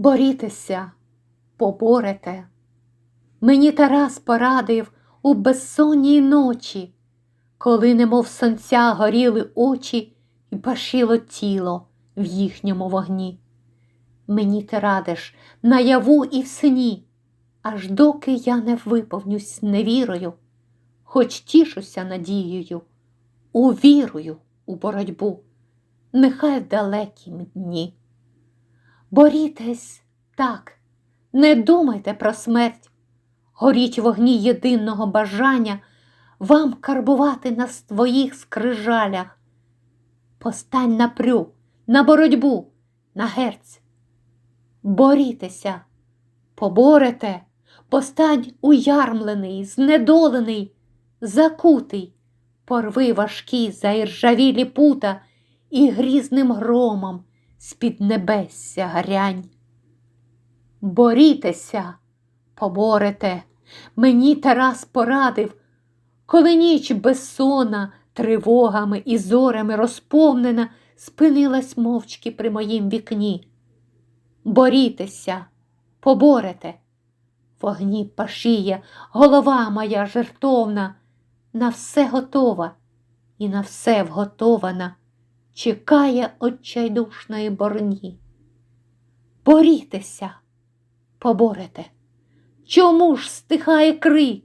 Борітеся, поборете. Мені Тарас порадив у безсонній ночі, коли немов сонця горіли очі і пашило тіло в їхньому вогні. Мені ти радиш наяву і в сні, аж доки я не виповнюсь невірою, хоч тішуся надією, увірую у боротьбу, нехай в далекім дні. Борітесь так, не думайте про смерть, горіть вогні єдиного бажання вам карбувати на своїх скрижалях. Постань на прю, на боротьбу, на герць. Борітеся, поборете, постань уярмлений, знедолений, закутий, порви важкі заіржавілі пута і грізним громом з-під небесся грянь. Борітеся, поборете, мені Тарас порадив, коли ніч безсона тривогами і зорями розповнена, спинилась мовчки при моїм вікні. Борітеся, поборете, вогні пашіє, голова моя жертовна, на все готова і на все вготована, чекає отчайдушної борні. Борітеся, поборете. Чому ж стихає крик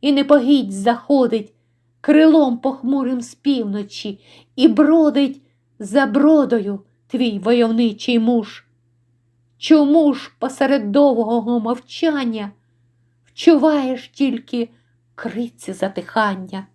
і непогідь заходить крилом похмурим з півночі і бродить за бродою твій войовничий муж? Чому ж посеред довгого мовчання вчуваєш тільки криці затихання?